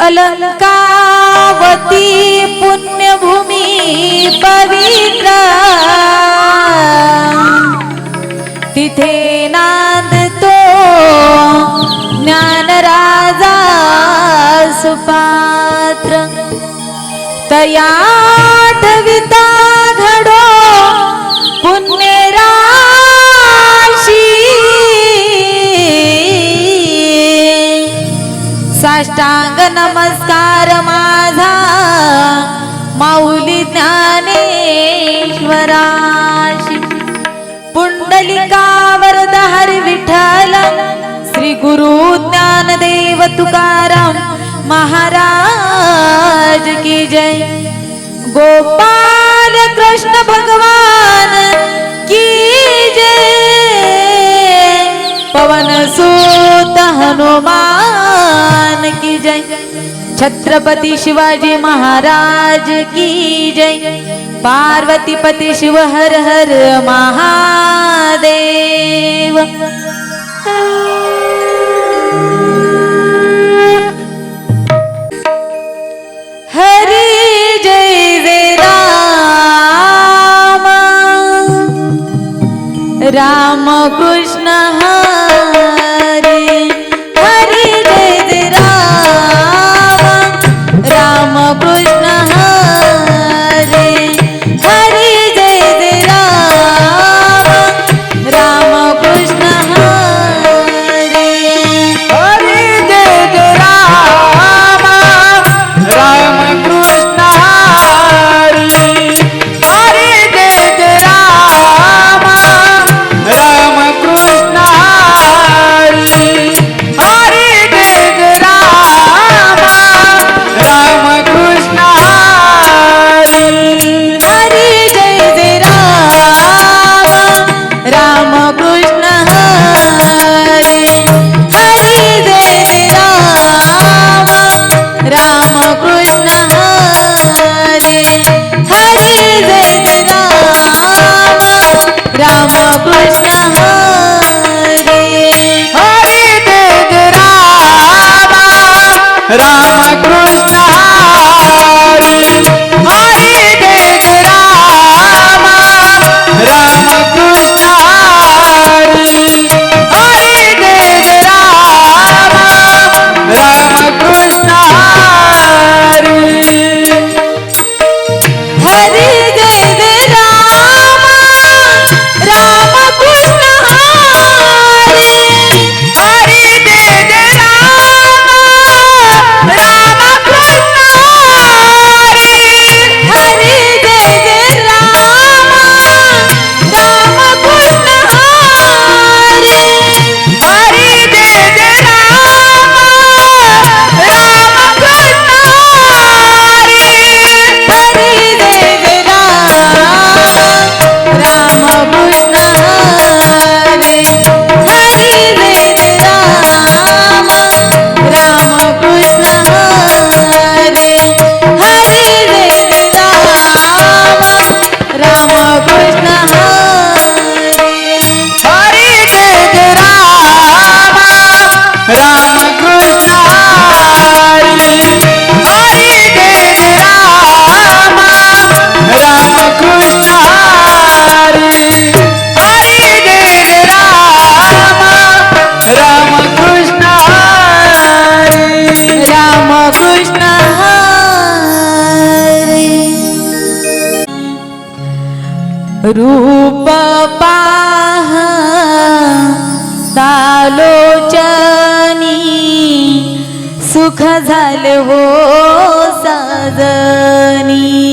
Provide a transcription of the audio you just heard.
अलंकावती पुण्यभूमी पवित्र. तिथे नांदतो ज्ञानराजा सुपात्र. तया आठविता साष्टांग नमस्कार माझा. माऊली ज्ञानेश्वराशी. पुंडलिकावरद हरी विठ्ठल श्री गुरु ज्ञानदेव तुकाराम महाराज की जय. गोपाल कृष्ण भगवान. हनुमान की जय। छत्रपति शिवाजी महाराज की जय। पार्वती पति शिव हर हर महादेव। जय राम। राम रूप पाह सुख झालं हो साजनी.